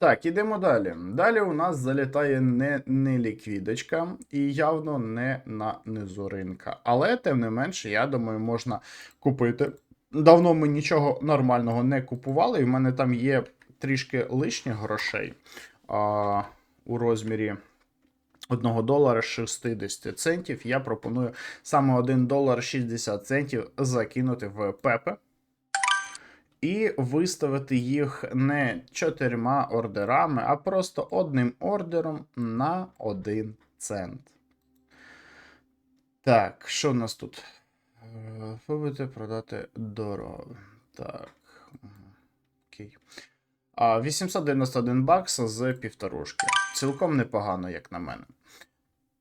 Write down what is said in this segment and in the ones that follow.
Так, ідемо далі. Далі у нас залітає не, не ліквідочка і явно не на низу ринка. Але, тим не менше, я думаю, можна купити. Давно ми нічого нормального не купували, і в мене там є трішки лишніх грошей а, у розмірі 1 долара 60 центів. Я пропоную саме 1 долар 60 центів закинути в Пепе і виставити їх не чотирма ордерами, а просто одним ордером на 1 цент. Так, що в нас тут? Е, Вибити, продати дорого. Так. Окей. 891 бакс з півторушки. Цілком непогано, як на мене.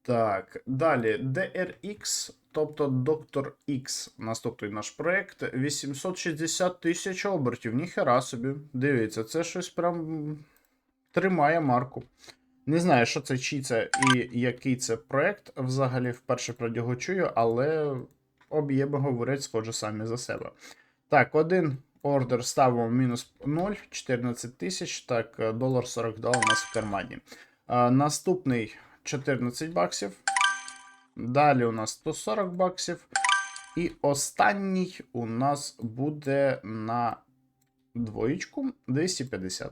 Так, далі DRX, тобто Доктор X, наступний наш проект. 860 тисяч обертів. Ніхера собі. Дивіться, це щось прям тримає марку. Не знаю, що це, чий це і який це проект. Взагалі вперше про нього чую, але об'єми говорять, схоже, самі за себе. Так, один ордер ставимо мінус 0, 14 тисяч. Так, долар 42 у нас в кармані. А, наступний 14 баксів. Далі у нас 140 баксів. І останній у нас буде на двоєчку 250.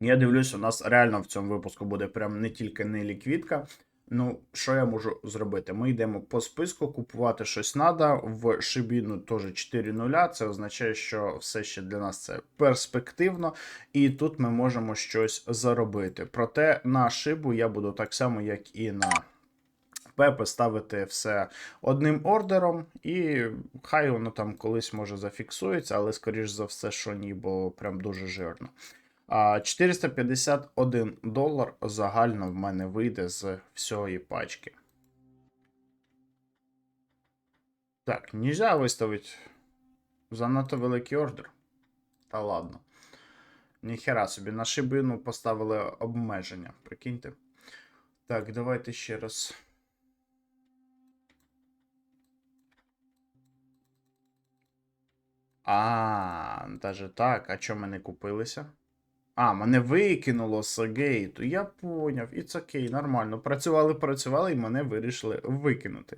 Я дивлюсь, у нас реально в цьому випуску буде прям не тільки не ліквідка. Ну, що я можу зробити? Ми йдемо по списку, купувати щось треба. В Шибіну теж 4 нуля. Це означає, що все ще для нас це перспективно, і тут ми можемо щось заробити. Проте на шибу я буду так само, як і на Пепе, ставити все одним ордером, і хай воно там колись може зафіксується, але скоріш за все, що ні, бо прям дуже жирно. 451 долар загально в мене вийде з всієї пачки. Так, нельзя виставити занадто великий ордер. Та ладно. Ніхера собі, на шибину поставили обмеження, прикиньте. Так, давайте ще раз. А, даже так. А чому ми не купилися? А, мене викинуло з гейту. Я поняв. It's окей, нормально. Працювали, працювали, і мене вирішили викинути.